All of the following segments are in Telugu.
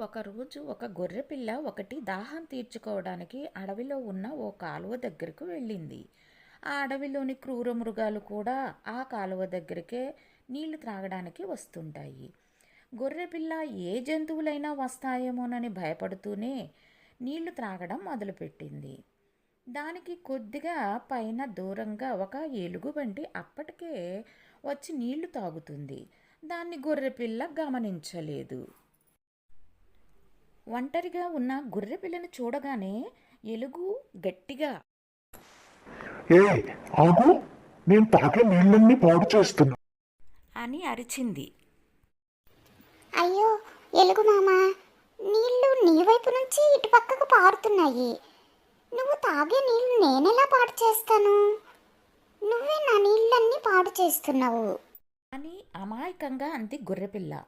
ఒకరోజు ఒక గొర్రెపిల్ల ఒకటి దాహం తీర్చుకోవడానికి అడవిలో ఉన్న ఓ కాలువ దగ్గరకు వెళ్ళింది. ఆ అడవిలోని క్రూర మృగాలు కూడా ఆ కాలువ దగ్గరికే నీళ్ళు త్రాగడానికి వస్తుంటాయి. గొర్రెపిల్ల ఏ జంతువులైనా వస్తాయేమోనని భయపడుతూనే నీళ్ళు త్రాగడం మొదలుపెట్టింది. దానికి కొద్దిగా పైన దూరంగా ఒక ఎలుగుబంటి అప్పటికే వచ్చి నీళ్ళు తాగుతుంది. దాన్ని గొర్రెపిల్ల గమనించలేదు. ఒంటరిగా ఉన్న గొర్రెపిల్లను చూడగానే ఎలుగు గట్టిగా. ఏ ఆగు. నేను తాగే నీళ్ళన్నీ పాడు చేస్తున్నా. అని అరిచింది. అయ్యో ఎలుగు మామ నీళ్ళు నీ వైపు నుంచి ఇటు పక్కకు పారుతున్నాయి. నువ్వు తాగే నీళ్ళు నేనెలా పాడు చేస్తాను? నువ్వే నా నీళ్ళన్నీ పాడు చేస్తున్నావు. అని అమాయకంగా అంది గొర్రెపిల్ల.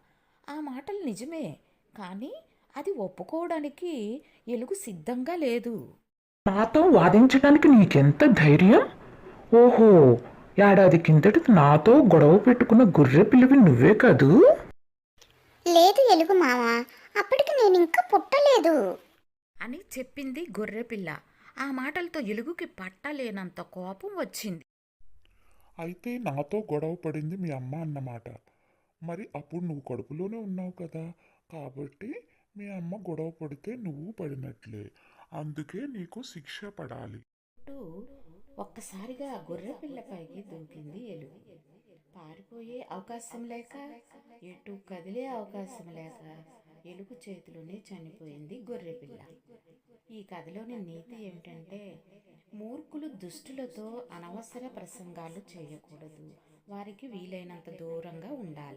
ఆ మాటలు నిజమే కానీ అది ఒప్పుకోవడానికి ఎలుగు సిద్ధంగా లేదు. నాతో వాదించడానికి నీకెంత ధైర్యం? ఓహో ఏడాది కిందటి నాతో గొడవ పెట్టుకున్న గొర్రె పిల్లవి నువ్వే కదూ? లేదు ఎలుగు మామ అప్పటికి నేను ఇంకా పుట్టలేదు. అని చెప్పింది గొర్రెపిల్ల ఆ మాటలతో ఎలుగుకి పట్టలేనంత కోపం వచ్చింది. అయితే నాతో గొడవ పడింది మీ అమ్మ అన్నమాట. మరి అప్పుడు నువ్వు కడుపులోనే ఉన్నావు కదా కాబట్టి మీ అమ్మ గొడవ పడితే నువ్వు పడినట్లే. అందుకే నీకు శిక్ష పడాలి. అంటూ ఒక్కసారిగా గొర్రెపిల్ల పైకి దూకింది ఎలుగు పారిపోయే అవకాశం లేక ఎటు కదిలే అవకాశం లేక ఎలుగు చేతిలోనే చనిపోయింది గొర్రెపిల్ల ఈ కథలోని నీతి ఏమిటంటే మూర్ఖులు దుష్టులతో అనవసర ప్రసంగాలు చేయకూడదు. వారికి వీలైనంత దూరంగా ఉండాలి.